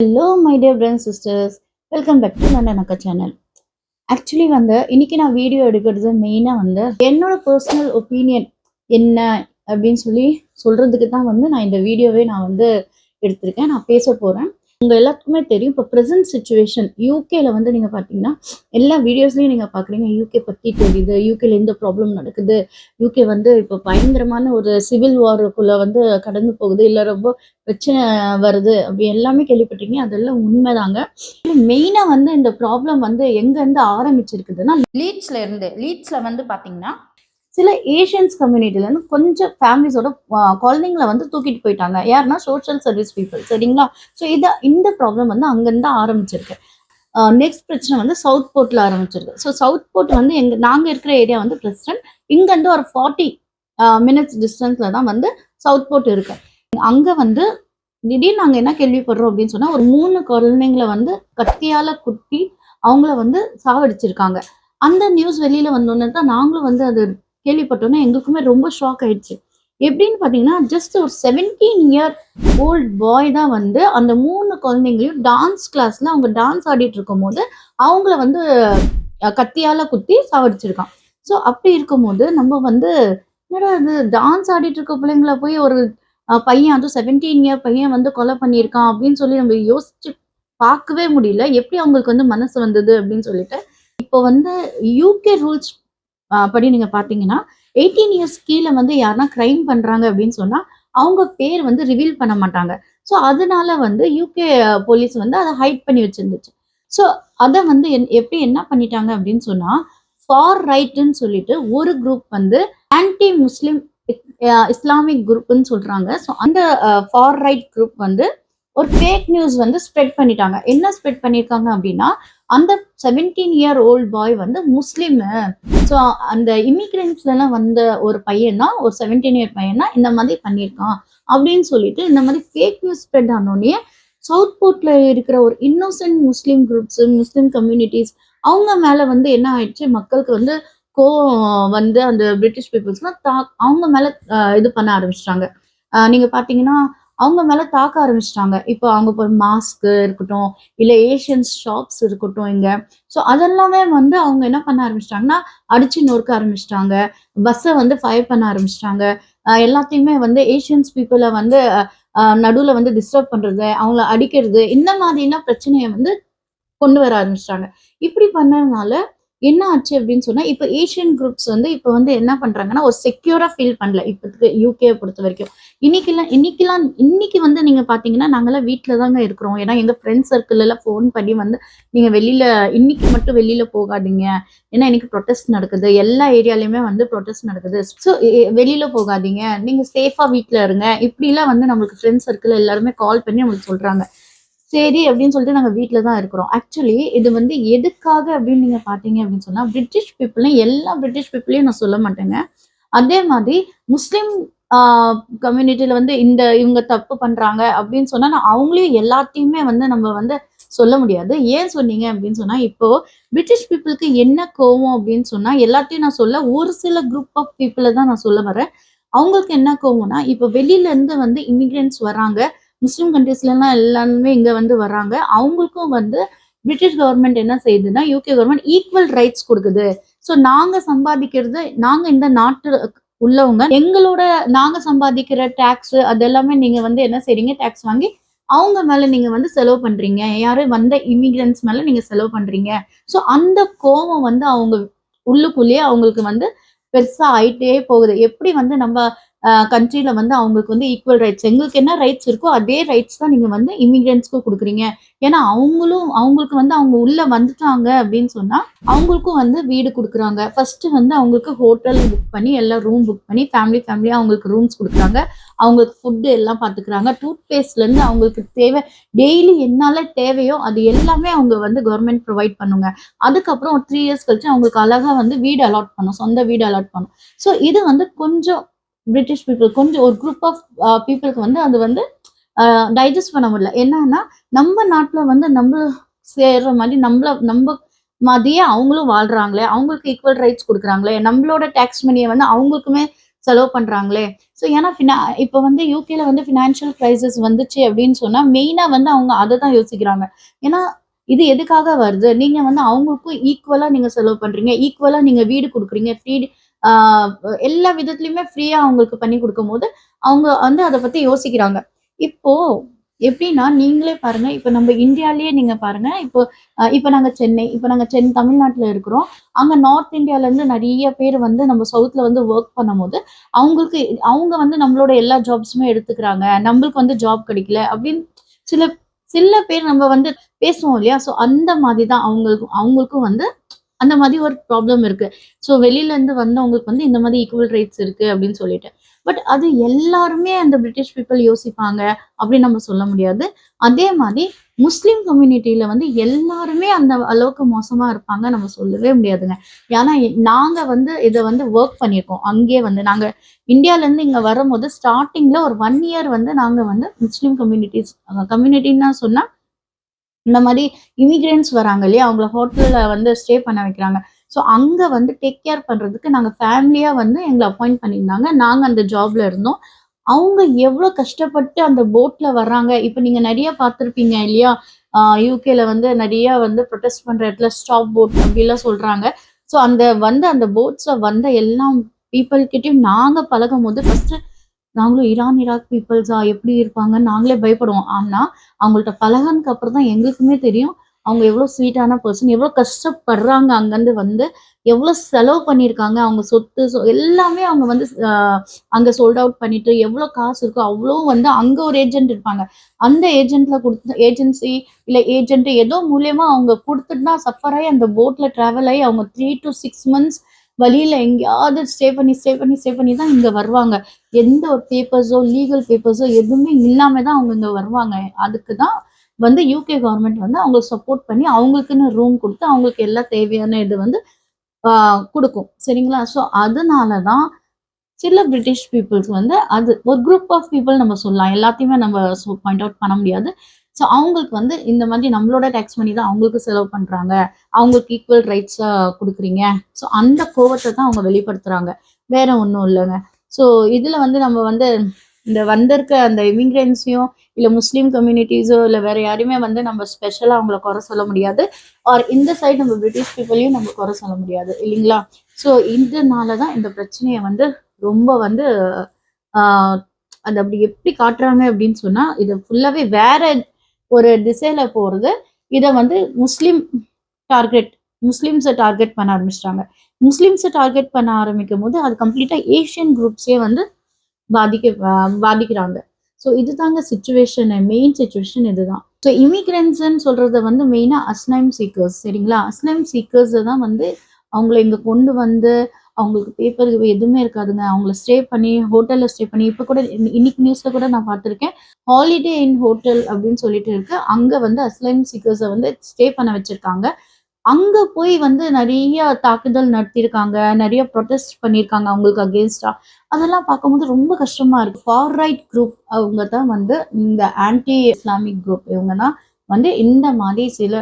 Hello my dear brother sisters welcome back to London அக்கா channel actually வந்து இன்னைக்கு நான் வீடியோ எடுக்கிறது மெயினாக வந்து என்னோட பர்சனல் ஒப்பீனியன் என்ன அப்படின்னு சொல்லி சொல்கிறதுக்கு தான் வந்து நான் இந்த வீடியோவே நான் வந்து எடுத்திருக்கேன். நான் பேச போகிறேன் உங்க எல்லாத்துக்குமே தெரியும். இப்போ ப்ரெசன்ட் சுச்சுவேஷன் யூகேல வந்து நீங்க பார்த்தீங்கன்னா எல்லா வீடியோஸ்லையும் நீங்க பார்க்குறீங்க யூகே பத்தி தெரியுது. யூகேல எந்த ப்ராப்ளம் நடக்குது. யூகே வந்து இப்போ பயங்கரமான ஒரு சிவில் வாருக்குள்ள வந்து கடந்து போகுது. இல்லை ரொம்ப பிரச்சனை வருது. அப்படி எல்லாமே கேள்விப்பட்டீங்க அதெல்லாம் உண்மைதாங்க. மெயினா வந்து இந்த ப்ராப்ளம் வந்து எங்க இருந்து ஆரம்பிச்சிருக்குதுன்னா லீட்ஸ்ல இருந்து. லீட்ஸ்ல வந்து பாத்தீங்கன்னா சில ஏஷியன்ஸ் கம்யூனிட்டிலேருந்து கொஞ்சம் ஃபேமிலிஸோட குழந்தைங்கள வந்து தூக்கிட்டு போயிட்டாங்க. யாருன்னா சோஷியல் சர்வீஸ் பீப்புள் சரிங்களா? ஸோ இதை இந்த ப்ராப்ளம் வந்து அங்கேருந்து ஆரம்பிச்சிருக்கு. நெக்ஸ்ட் பிரச்சனை வந்து சவுத் போர்ட்டில் ஆரம்பிச்சிருக்கு. ஸோ சவுத் போர்ட் வந்து எங்கள் நாங்கள் இருக்கிற ஏரியா வந்து பிரசிடென்ட் இங்கேருந்து ஒரு ஃபார்ட்டி மினிட்ஸ் டிஸ்டன்ஸில் தான் வந்து சவுத் போர்ட் இருக்கு. அங்கே வந்து திடீர்னு நாங்கள் என்ன கேள்விப்படுறோம் அப்படின்னு சொன்னால் ஒரு மூணு குழந்தைங்கள வந்து கத்தியால் குத்தி அவங்கள வந்து சாவடிச்சிருக்காங்க. அந்த நியூஸ் வெளியில் வந்தோன்னே தான் நாங்களும் வந்து அது கேள்விப்பட்டோன்னே எங்களுக்குமே ரொம்ப ஷாக் ஆயிடுச்சு. எப்படின்னு பார்த்தீங்கன்னா ஜஸ்ட் ஒரு செவன்டீன் இயர் ஓல்ட் பாய் தான் வந்து அந்த மூணு குழந்தைங்களையும் டான்ஸ் கிளாஸ்ல அவங்க டான்ஸ் ஆடிட்டு இருக்கும் போது அவங்கள வந்து கத்தியால் கத்தியால குத்தி சாவடிச்சிருக்கான். ஸோ அப்படி இருக்கும்போது நம்ம வந்து என்னடா இது டான்ஸ் ஆடிட்டு இருக்க பிள்ளைங்கள போய் ஒரு பையன் அதுவும் செவன்டீன் இயர் பையன் வந்து கொலை பண்ணியிருக்கான் அப்படின்னு சொல்லி நம்ம யோசிச்சு பார்க்கவே முடியல. எப்படி அவங்களுக்கு வந்து மனசு வந்தது அப்படின்னு சொல்லிட்டு இப்போ வந்து யூகே ரூல்ஸ் படி நீங்க பாத்தீங்கன்னா எயிட்டீன் இயர்ஸ் கீழே வந்து யாருன்னா கிரைம் பண்றாங்க அப்படின்னு சொன்னா அவங்க பேர் வந்து ரிவீல் பண்ண மாட்டாங்க. ஸோ அதனால வந்து யூகே போலீஸ் வந்து அதை ஹைட் பண்ணி வச்சிருந்துச்சு. ஸோ அதை வந்து என்- எப்படி என்ன பண்ணிட்டாங்க அப்படின்னு சொன்னா ஃபார் ரைட்டுன்னு சொல்லிட்டு ஒரு குரூப் வந்து ஆன்டி முஸ்லிம் இஸ்லாமிக் குரூப்னு சொல்றாங்க. ஸோ அந்த ஃபார் ரைட் குரூப் வந்து ஒரு ஃபேக் நியூஸ் வந்து ஸ்ப்ரெட் பண்ணிட்டாங்க. என்ன ஸ்ப்ரெட் பண்ணியிருக்காங்க அப்படின்னா அந்த செவன்டீன் இயர் ஓல்ட் பாய் வந்து முஸ்லீம். ஸோ அந்த இமிகிரன்ஸ்லாம் வந்த ஒரு பையனா ஒரு செவன்டீன் இயர் பையனா இந்த மாதிரி பண்ணியிருக்கான் அப்படின்னு சொல்லிட்டு இந்த மாதிரி ஃபேக் நியூஸ் ஸ்ப்ரெட் ஆனோடனே சவுத் போர்ட்ல இருக்கிற ஒரு innocent Muslim groups Muslim communities அவங்க மேல வந்து என்ன ஆயிடுச்சு? மக்களுக்கு வந்து கோவம் வந்து அந்த பிரிட்டிஷ் பீப்புள்ஸ்லாம் தா அவங்க மேல இது பண்ண ஆரம்பிச்சிட்டாங்க. நீங்க பாத்தீங்கன்னா அவங்க மேல தாக்க ஆரம்பிச்சிட்டாங்க. இப்போ அவங்க இப்போ மாஸ்க் இருக்கட்டும் இல்ல ஏஷியன்ஸ் ஷாப்ஸ் இருக்கட்டும் இங்க. ஸோ அதெல்லாமே வந்து அவங்க என்ன பண்ண ஆரம்பிச்சிட்டாங்கன்னா அடிச்சு நொறுக்க ஆரம்பிச்சிட்டாங்க. பஸ்ஸை வந்து ஃபயர் பண்ண ஆரம்பிச்சிட்டாங்க. எல்லாத்தையுமே வந்து ஏஷியன்ஸ் பீப்புளை வந்து நடுவில் வந்து டிஸ்டர்ப் பண்றது அவங்கள அடிக்கிறது இந்த மாதிரிலாம் பிரச்சனையை வந்து கொண்டு வர ஆரம்பிச்சிட்டாங்க. இப்படி பண்ணதுனால என்ன ஆச்சு அப்படின்னு சொன்னால் இப்போ ஏஷியன் குரூப்ஸ் வந்து இப்போ வந்து என்ன பண்ணுறாங்கன்னா ஒரு செக்யூராக ஃபீல் பண்ணல. இப்போதைக்கு யூகே பொறுத்த வரைக்கும். இன்னைக்கெல்லாம் இன்னைக்கெல்லாம் இன்னைக்கு வந்து நீங்கள் பார்த்தீங்கன்னா நாங்களாம் வீட்டில் தாங்க இருக்கிறோம். ஏன்னா எங்கள் ஃப்ரெண்ட்ஸ் சர்க்கிள் எல்லாம் ஃபோன் பண்ணி வந்து நீங்கள் வெளியில் இன்னைக்கு மட்டும் வெளியில் போகாதீங்க. ஏன்னா இன்னைக்கு ப்ரொட்டஸ்ட் நடக்குது. எல்லா ஏரியாலையுமே வந்து ப்ரொட்டஸ்ட் நடக்குது. ஸோ வெளியில் போகாதீங்க. நீங்கள் சேஃபாக வீட்டில் இருங்க. இப்படிலாம் வந்து நம்மளுக்கு ஃப்ரெண்ட்ஸ் சர்க்கிள் எல்லாருமே கால் பண்ணி நம்மளுக்கு சொல்கிறாங்க சரி அப்படின்னு சொல்லிட்டு நாங்கள் வீட்டில் தான் இருக்கிறோம். ஆக்சுவலி இது வந்து எதுக்காக அப்படின்னு நீங்கள் பார்த்தீங்க அப்படின்னு சொன்னால் பிரிட்டிஷ் பீப்புளையும் எல்லா பிரிட்டிஷ் பீப்புளையும் நான் சொல்ல மாட்டேங்க. அதே மாதிரி முஸ்லீம் கம்யூனிட்டியில் வந்து இந்த இவங்க தப்பு பண்ணுறாங்க அப்படின்னு சொன்னால் நான் அவங்களையும் எல்லாத்தையுமே வந்து நம்ம வந்து சொல்ல முடியாது. ஏன் சொன்னீங்க அப்படின்னு சொன்னால் இப்போ பிரிட்டிஷ் பீப்புளுக்கு என்ன கோவம் அப்படின்னு சொன்னால் எல்லாத்தையும் நான் சொல்ல ஒரு சில குரூப் ஆஃப் பீப்புளை தான் நான் சொல்ல வரேன். அவங்களுக்கு என்ன கோவம்னா இப்போ வெளியிலேருந்து வந்து இமிக்ரெண்ட்ஸ் வராங்க முஸ்லீம் கண்ட்ரீஸ்லாம் எல்லாருமே இங்கே வந்து வராங்க அவங்களுக்கும் வந்து பிரிட்டிஷ் கவர்மெண்ட் என்ன செய்யுதுன்னா யூகே கவர்மெண்ட் ஈக்குவல் ரைட்ஸ் கொடுக்குது. ஸோ நாங்கள் சம்பாதிக்கிறது நாங்கள் இந்த நாட்டு உள்ளவங்க எங்களோட நாங்கள் சம்பாதிக்கிற டாக்ஸ் அதெல்லாமே நீங்கள் வந்து என்ன செய்றீங்க? டேக்ஸ் வாங்கி அவங்க மேலே நீங்கள் வந்து செலவு பண்ணுறீங்க யாரு வந்த இமிகிரன்ஸ் மேலே நீங்கள் செலவு பண்ணுறீங்க ஸோ அந்த கோபம் வந்து அவங்க உள்ளுக்குள்ளேயே அவங்களுக்கு வந்து பெருசாக ஆயிட்டே போகுது. எப்படி வந்து நம்ம கண்ட்ரியில் வந்து அவங்களுக்கு வந்து ஈக்குவல் ரைட்ஸ் எங்களுக்கு என்ன ரைட்ஸ் இருக்கோ அதே ரைட்ஸ் தான் நீங்க வந்து இமிகிரன்ஸ்க்கு கொடுக்குறீங்க. ஏன்னா அவங்களும் அவங்களுக்கு வந்து அவங்க உள்ள வந்துட்டாங்க அப்படின்னு சொன்னா அவங்களுக்கும் வந்து வீடு கொடுக்குறாங்க. ஃபர்ஸ்ட் வந்து அவங்களுக்கு ஹோட்டல் புக் பண்ணி எல்லாம் ரூம் புக் பண்ணி ஃபேமிலி ஃபேமிலியா அவங்களுக்கு ரூம்ஸ் கொடுக்குறாங்க. அவங்களுக்கு ஃபுட்டு எல்லாம் பார்த்துக்கிறாங்க டூத் பேஸ்ட்லேருந்து அவங்களுக்கு தேவை டெய்லி என்னால தேவையோ அது எல்லாமே அவங்க வந்து கவர்மெண்ட் ப்ரொவைட் பண்ணுங்க. அதுக்கப்புறம் த்ரீ இயர்ஸ் கழிச்சு அவங்களுக்கு அழகா வந்து வீடு அலாட் பண்ணும் சொந்த வீடு அலாட் பண்ணும் ஸோ இது வந்து கொஞ்சம் பிரிட்டிஷ் பீப்புள் கொஞ்சம் ஒரு குரூப் ஆஃப் பீப்புளுக்கு வந்து அது வந்து uh, டைஜஸ்ட் பண்ண முடியல. என்னன்னா நம்ம நாட்டில் வந்து நம்ம சேர்ற மாதிரி நம்மள நம்ம மாதிரியே அவங்களும் வாழ்றாங்களே அவங்களுக்கு ஈக்குவல் ரைட்ஸ் கொடுக்குறாங்களே நம்மளோட டேக்ஸ் மணியை வந்து அவங்களுக்குமே செலவு பண்றாங்களே. ஸோ ஏன்னா ஃபினா இப்போ வந்து யூகேல வந்து ஃபினான்ஷியல் கிரைசிஸ் வந்துச்சு அப்படின்னு சொன்னா மெயினா வந்து அவங்க அதை தான் யோசிக்கிறாங்க. ஏன்னா இது எதுக்காக வருது? நீங்க வந்து அவங்களுக்கும் ஈக்குவலா நீங்க செலவு பண்றீங்க ஈக்குவலா நீங்க வீடு கொடுக்குறீங்க ஃப்ரீ எல்லா விதத்துலயுமே ஃப்ரீயா அவங்களுக்கு பண்ணி கொடுக்கும்போது அவங்க வந்து அதை பத்தி யோசிக்கிறாங்க. இப்போ எப்படின்னா நீங்களே பாருங்க இப்போ நம்ம இந்தியாலயே நீங்க பாருங்க இப்போ இப்போ நாங்க சென்னை இப்போ நாங்க சென்னை தமிழ்நாட்டுல இருக்கிறோம். அங்க நார்த் இந்தியால இருந்து நிறைய பேர் வந்து நம்ம சவுத்ல வந்து ஒர்க் பண்ணும்போது அவங்களுக்கு அவங்க வந்து நம்மளோட எல்லா ஜாப்ஸுமே எடுத்துக்கிறாங்க. நம்மளுக்கு வந்து ஜாப் கிடைக்கல அப்படின்னு சில சில பேர் நம்ம வந்து பேசுவோம் இல்லையா? ஸோ அந்த மாதிரி தான் அவங்களுக்கும் அவங்களுக்கும் வந்து அந்த மாதிரி ஒரு ப்ராப்ளம் இருக்கு. ஸோ வெளியிலேருந்து வந்தவங்களுக்கு வந்து இந்த மாதிரி ஈக்குவல் ரைட்ஸ் இருக்கு அப்படின்னு சொல்லிட்டு. பட் அது எல்லாருமே அந்த பிரிட்டிஷ் பீப்புள் யோசிப்பாங்க அப்படின்னு நம்ம சொல்ல முடியாது. அதே மாதிரி முஸ்லீம் கம்யூனிட்டியில வந்து எல்லாருமே அந்த அளவுக்கு மோசமா இருப்பாங்க நம்ம சொல்லவே முடியாதுங்க. ஏன்னா நாங்க வந்து இதை வந்து ஒர்க் பண்ணியிருக்கோம். அங்கேயே வந்து நாங்க இந்தியால இருந்து இங்க வரும்போது ஸ்டார்டிங்ல ஒரு ஒன் இயர் வந்து நாங்க வந்து முஸ்லீம் கம்யூனிட்டிஸ் கம்யூனிட்டின்னு சொன்னா இந்த மாதிரி இமிக்ரெண்ட்ஸ் வராங்க இல்லையா? அவங்கள ஹோட்டலில் வந்து ஸ்டே பண்ண வைக்கிறாங்க. ஸோ அங்கே வந்து டேக் கேர் பண்ணுறதுக்கு நாங்கள் ஃபேமிலியாக வந்து எங்களை அப்பாயிண்ட் பண்ணியிருந்தாங்க. நாங்கள் அந்த ஜாப்ல இருந்தோம். அவங்க எவ்வளோ கஷ்டப்பட்டு அந்த போட்ல வர்றாங்க. இப்போ நீங்கள் நிறைய பார்த்துருப்பீங்க இல்லையா? யூகேல வந்து நிறைய வந்து ப்ரொடெஸ்ட் பண்ணுற இடத்துல ஸ்டாப் போட் அப்படிலாம் சொல்கிறாங்க ஸோ அந்த வந்து அந்த போட்ஸில் வந்த எல்லா பீப்புள்கிட்டையும் நாங்கள் பழகும் போது ஃபஸ்ட்டு நாங்களும் ஈரான் ஈராக் பீப்புள்ஸா எப்படி இருப்பாங்கன்னு நாங்களே பயப்படுவோம். ஆனா அவங்கள்ட்ட பழகனுக்கு அப்புறம் தான் எங்களுக்குமே தெரியும். அவங்க எவ்வளோ ஸ்வீட்டான பர்சன் எவ்வளோ கஷ்டப்படுறாங்க அங்கேருந்து வந்து எவ்வளோ செலவு பண்ணியிருக்காங்க. அவங்க சொத்து சொ எல்லாமே அவங்க வந்து அங்கே அங்க சோல்ட் அவுட் பண்ணிட்டு எவ்வளோ காசு இருக்கோ அவ்வளோ வந்து அங்க ஒரு ஏஜென்ட் இருப்பாங்க. அந்த ஏஜென்ட்ல கொடுத்து ஏஜென்சி இல்லை ஏஜென்ட் ஏதோ மூலியமா அவங்க கொடுத்துட்டு தான் சஃபர் ஆகி அந்த போட்ல டிராவல் ஆகி அவங்க த்ரீ டு சிக்ஸ் மந்த்ஸ் வழியில எங்கேயாவது ஸ்டே பண்ணி ஸ்டே பண்ணி ஸ்டே பண்ணி தான் இங்க வருவாங்க. எந்த ஒரு பேப்பர்ஸோ லீகல் பேப்பர்ஸோ எதுவுமே இல்லாம தான் அவங்க இங்க வருவாங்க. அதுக்கு தான் வந்து யூகே கவர்மெண்ட் வந்து அவங்களுக்கு சப்போர்ட் பண்ணி அவங்களுக்குன்னு ரூம் கொடுத்து அவங்களுக்கு எல்லா தேவையான இது வந்து கொடுக்கும். சரிங்களா? ஸோ அதனால தான் சில பிரிட்டிஷ் பீப்புள்ஸ் வந்து அது ஒரு குரூப் ஆஃப் பீப்புள் நம்ம சொல்லலாம். எல்லாத்தையுமே நம்ம பாயிண்ட் அவுட் பண்ண முடியாது. ஸோ அவங்களுக்கு வந்து இந்த மாதிரி நம்மளோட டேக்ஸ் பண்ணி தான் அவங்களுக்கு செலவு பண்ணுறாங்க அவங்களுக்கு ஈக்குவல் ரைட்ஸா கொடுக்குறீங்க. ஸோ அந்த கோவத்தை தான் அவங்க வெளிப்படுத்துகிறாங்க வேற ஒன்றும் இல்லைங்க. ஸோ இதில் வந்து நம்ம வந்து இந்த வந்திருக்க அந்த இமிகிரன்ஸையும் இல்லை முஸ்லீம் கம்யூனிட்டிஸோ இல்லை வேற யாரையுமே வந்து நம்ம ஸ்பெஷலாக அவங்கள குறை சொல்ல முடியாது. ஆர் இந்த சைடு நம்ம பிரிட்டிஷ் பீப்புளையும் நம்ம குறை சொல்ல முடியாது. இல்லைங்களா? ஸோ இதனால தான் இந்த பிரச்சனையை வந்து ரொம்ப வந்து அது அப்படி எப்படி காட்டுறாங்க அப்படின்னு சொன்னால் இது ஃபுல்லாகவே வேற ஒரு திசையில போறது இதை வந்து முஸ்லீம் டார்கெட் முஸ்லீம்ஸை டார்கெட் பண்ண ஆரம்பிச்சிட்டாங்க. முஸ்லீம்ஸை டார்கெட் பண்ண ஆரம்பிக்கும் போது அது கம்ப்ளீட்டாக ஏஷியன் குரூப்ஸே வந்து பாதிக்க பாதிக்கிறாங்க. ஸோ இதுதாங்க சுச்சுவேஷன் மெயின் சுச்சுவேஷன் இதுதான். ஸோ இமிக்ரன்ஸ்ன்னு சொல்றத வந்து மெயினாக அஸ்லைம் சீக்கர்ஸ் சரிங்களா? அஸ்லைம் சீக்கர்ஸை தான் வந்து அவங்கள இங்கே கொண்டு வந்து அவங்களுக்கு பேப்பர் எதுவுமே இருக்காதுங்க. அவங்கள ஸ்டே பண்ணி ஹோட்டலில் ஸ்டே பண்ணி இப்போ கூட இன்னைக்கு நியூஸில் கூட நான் பார்த்துருக்கேன். ஹாலிடே இன் ஹோட்டல் அப்படின்னு சொல்லிட்டு இருக்கு. அங்கே வந்து அஸ்லைம் சீக்கர்ஸை வந்து ஸ்டே பண்ண வச்சிருக்காங்க. அங்க போய் வந்து நிறைய தாக்குதல் நடத்தியிருக்காங்க. நிறைய ப்ரொடெஸ்ட் பண்ணியிருக்காங்க அவங்களுக்கு அகேன்ஸ்டா அதெல்லாம் பார்க்கும்போது ரொம்ப கஷ்டமா இருக்கு. ஃபார் ரைட் குரூப் அவங்க தான் வந்து இந்த ஆன்டி இஸ்லாமிக் குரூப் இவங்க தான் வந்து இந்த மாதிரி சில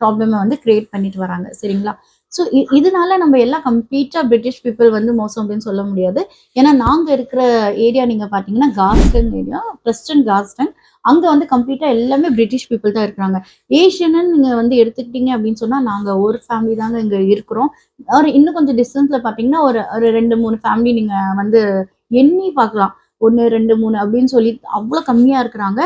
ப்ராப்ளமை வந்து கிரியேட் பண்ணிட்டு வராங்க. சரிங்களா? ஸோ இதனால நம்ம எல்லாம் கம்ப்ளீட்டாக பிரிட்டிஷ் பீப்புள் வந்து மோசம் அப்படின்னு சொல்ல முடியாது. ஏன்னா நாங்கள் இருக்கிற ஏரியா நீங்கள் பார்த்தீங்கன்னா காஸ்டன் ஏரியா பிரஸ்டன் காஸ்டன் அங்கே வந்து கம்ப்ளீட்டாக எல்லாமே பிரிட்டிஷ் பீப்புள் தான் இருக்கிறாங்க. ஏஷியன்னு நீங்கள் வந்து எடுத்துக்கிட்டீங்க அப்படின்னு சொன்னால் நாங்கள் ஒரு ஃபேமிலி தாங்க இங்கே இருக்கிறோம். ஒரு இன்னும் கொஞ்சம் டிஸ்டன்ஸில் பார்த்தீங்கன்னா ஒரு ஒரு ரெண்டு மூணு ஃபேமிலி நீங்கள் வந்து எண்ணி பார்க்கலாம். ஒன்று ரெண்டு மூணு அப்படின்னு சொல்லி அவ்வளோ கம்மியாக இருக்கிறாங்க.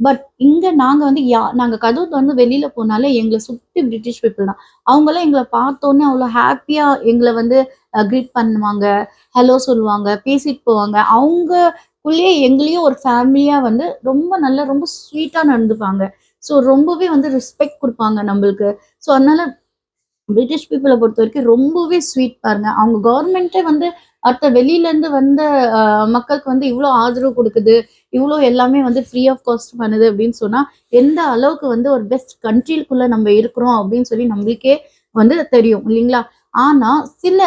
பட் இங்க நாங்க வந்து யா நாங்க கதவு வந்து வெளியில போனாலே எங்களை சுத்தி பிரிட்டிஷ் பீப்புள் தான். அவங்களாம் எங்களை பார்த்தோன்னே அவ்வளோ ஹாப்பியா எங்களை வந்து க்ரீட் பண்ணுவாங்க ஹலோ சொல்லுவாங்க பேசிட்டு போவாங்க. அவங்கக்குள்ளேயே எங்களையும் ஒரு ஃபேமிலியா வந்து ரொம்ப நல்லா ரொம்ப ஸ்வீட்டா நடந்துப்பாங்க. ஸோ ரொம்பவே வந்து ரெஸ்பெக்ட் கொடுப்பாங்க நம்மளுக்கு. ஸோ அதனால பிரிட்டிஷ் பீப்புளை பொறுத்த வரைக்கும் ரொம்பவே ஸ்வீட் பாருங்க. அவங்க கவர்மெண்ட்டே வந்து அடுத்த வெளியில இருந்து வந்த மக்களுக்கு வந்து இவ்வளோ ஆதரவு கொடுக்குது இவ்வளோ எல்லாமே வந்து ஃப்ரீ ஆஃப் காஸ்ட் பண்ணுது அப்படின்னு சொன்னா எந்த அளவுக்கு வந்து ஒரு பெஸ்ட் கண்ட்ரிக்குள்ள நம்ம இருக்கிறோம் அப்படின்னு சொல்லி நம்மளுக்கே வந்து தெரியும் இல்லைங்களா? ஆனா சில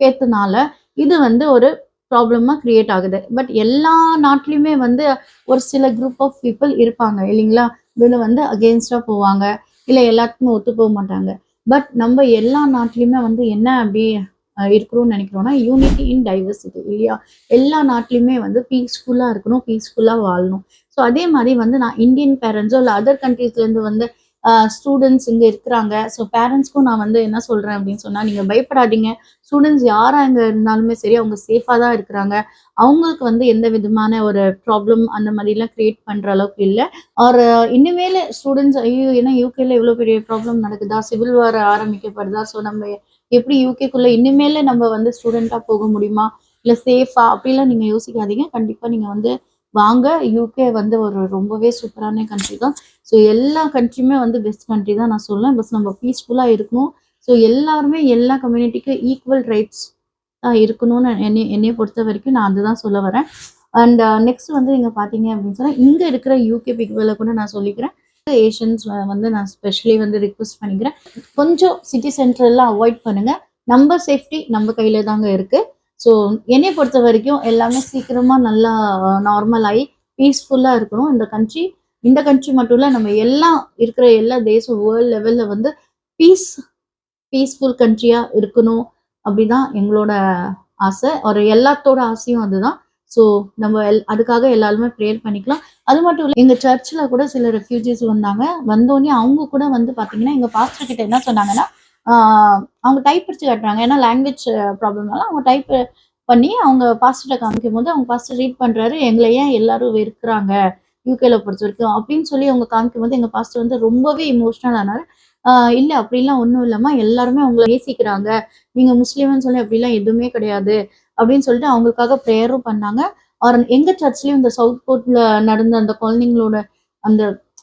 பேத்துனால இது வந்து ஒரு ப்ராப்ளமாக கிரியேட் ஆகுது. பட் எல்லா நாட்டிலையுமே வந்து ஒரு சில குரூப் ஆஃப் பீப்புள் இருப்பாங்க இல்லைங்களா? இதில் வந்து அகெயின்ஸ்டாக போவாங்க இல்லை எல்லாத்துக்குமே ஒத்து போக மாட்டாங்க. பட் நம்ம எல்லா நாட்டிலையுமே வந்து என்ன அப்படி இருக்கணும்னு நினைக்கிறோம்னா யூனிட்டி இன் டைவர்சிட்டி இல்லையா? எல்லா நாட்டிலையுமே வந்து பீஸ்ஃபுல்லாக இருக்கணும் பீஸ்ஃபுல்லாக வாழணும். ஸோ அதே மாதிரி வந்து நான் இந்தியன் பேரண்ட்ஸோ இல்லை அதர் கண்ட்ரீஸ்லேருந்து வந்து ஸ்டூடெண்ட்ஸ் இங்கே இருக்கிறாங்க. ஸோ பேரண்ட்ஸ்க்கும் நான் வந்து என்ன சொல்கிறேன் அப்படின்னு சொன்னால் நீங்கள் பயப்படாதீங்க. ஸ்டூடெண்ட்ஸ் யாராக இங்கே இருந்தாலுமே சரி அவங்க சேஃபாக தான் இருக்கிறாங்க. அவங்களுக்கு வந்து எந்த விதமான ஒரு ப்ராப்ளம் அந்த மாதிரிலாம் க்ரியேட் பண்ணுற அளவுக்கு இல்லை. ஒரு இனிமேல் ஸ்டூடெண்ட்ஸ் ஐயோ ஏன்னா யூகேல இவ்வளோ பெரிய ப்ராப்ளம் நடக்குதா? Civil war ஆரம்பிக்கப்படுதா? ஸோ நம்ம எப்படி யூகேக்குள்ளே இனிமேல் நம்ம வந்து ஸ்டூடெண்ட்டாக போக முடியுமா? இல்லை சேஃபா அப்படிலாம் நீங்கள் யோசிக்காதீங்க. கண்டிப்பாக நீங்கள் வந்து வாங்க யூகே வந்து ஒரு ரொம்பவே சூப்பரான கண்ட்ரி தான். ஸோ எல்லா கண்ட்ரியுமே வந்து பெஸ்ட் கண்ட்ரி தான் நான் சொல்லுவேன் பஸ் நம்ம பீஸ்ஃபுல்லாக இருக்கணும். ஸோ எல்லாருமே எல்லா கம்யூனிட்டிக்கும் ஈக்குவல் ரைட்ஸ் இருக்கணும்னு என்னை என்னைய பொறுத்த வரைக்கும் நான் அதுதான் சொல்ல வரேன். அண்ட் நெக்ஸ்ட் uh, வந்து நீங்கள் பார்த்தீங்க அப்படின்னு சொன்னால் இங்கே இருக்கிற யூகே பீப்புளை கூட நான் சொல்லிக்கிறேன். ஏஷியன்ஸ் வந்து நான் ஸ்பெஷலி வந்து ரிக்வெஸ்ட் பண்ணிக்கிறேன். கொஞ்சம் சிட்டி சென்டர்லாம் அவாய்ட் பண்ணுங்கள் நம்ம சேஃப்டி நம்ம கையில் தாங்க இருக்குது ஸோ என்னை பொறுத்த வரைக்கும் எல்லாமே சீக்கிரமாக நல்லா நார்மல் ஆகி பீஸ்ஃபுல்லாக இருக்கணும். இந்த கண்ட்ரி இந்த கண்ட்ரி மட்டும் இல்லை நம்ம எல்லாம் இருக்கிற எல்லா தேசம் வேர்ல்ட் லெவலில் வந்து பீஸ் பீஸ்ஃபுல் கண்ட்ரியாக இருக்கணும் அப்படிதான் எங்களோட ஆசை. ஒரு எல்லாத்தோட ஆசையும் அதுதான். ஸோ நம்ம எல் அதுக்காக எல்லாருமே ப்ரேயர் பண்ணிக்கலாம். அது மட்டும் இல்லை எங்கள் சர்ச்சில் கூட சில ரெஃப்யூஜிஸ் வந்தாங்க. வந்தோடனே அவங்க கூட வந்து பார்த்தீங்கன்னா எங்கள் பாஸ்டர் கிட்ட என்ன சொன்னாங்கன்னா அவங்க டைப் பிடிச்சு காட்டுறாங்க. ஏன்னா லாங்குவேஜ் ப்ராப்ளம்னால அவங்க டைப் பண்ணி அவங்க பாஸ்டர்கிட்ட காமிக்கும் போது அவங்க பாஸ்டர் ரீட் பண்ணுறாரு எங்களை ஏன் எல்லாரும் வெறுக்கிறாங்க? யூகேல பொறுத்த வரைக்கும் அப்படின்னு சொல்லி அவங்க காமிக்கும் போது எங்கள் பாஸ்டர் வந்து ரொம்பவே இமோஷனல் ஆனார். இல்லை அப்படிலாம் ஒன்றும் இல்லாமல் எல்லாருமே அவங்கள நேசிக்கிறாங்க. நீங்கள் முஸ்லீம்னு சொல்லி அப்படிலாம் எதுவுமே கிடையாது. அப்படின்னு சொல்லிட்டு அவங்களுக்காக ப்ரேயரும் பண்ணாங்க. அவர் எங்கள் சர்ச்லேயும் இந்த சவுத் கோர்ட்டில் நடந்த அந்த குழந்தைங்களோட அந்த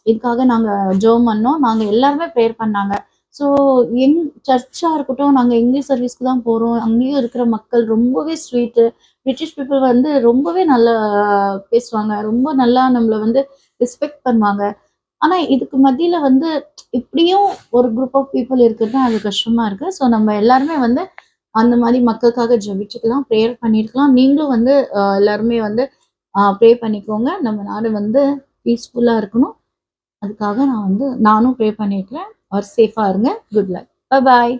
இதுக்காக நாங்கள் ஜெபம் பண்ணோம். நாங்கள் எல்லாருமே ப்ரேயர் பண்ணாங்க. ஸோ எங் சர்ச்சாக இருக்கட்டும் நாங்கள் இங்கிலீஷ் சர்வீஸ்க்கு தான் போகிறோம் அங்கேயும் இருக்கிற மக்கள் ரொம்பவே ஸ்வீட்டு பிரிட்டிஷ் பீப்புள் வந்து ரொம்பவே நல்லா பேசுவாங்க. ரொம்ப நல்லா நம்மளை வந்து ரெஸ்பெக்ட் பண்ணுவாங்க. ஆனால் இதுக்கு மத்தியில் வந்து இப்படியும் ஒரு குரூப் ஆஃப் பீப்புள் இருக்கிறது தான் அது கஷ்டமாக இருக்குது ஸோ நம்ம எல்லாருமே வந்து அந்த மாதிரி மக்களுக்காக ஜெபிச்சுக்கலாம் ப்ரேயர் பண்ணியிருக்கலாம் நீங்களும் வந்து எல்லாருமே வந்து ப்ரே பண்ணிக்கோங்க. நம்ம நாடு வந்து பீஸ்ஃபுல்லாக இருக்கணும். அதுக்காக நான் வந்து நானும் ப்ரே பண்ணியிருக்கிறேன் ஆர் சேஃபாக இருங்க. குட் லக் பாய்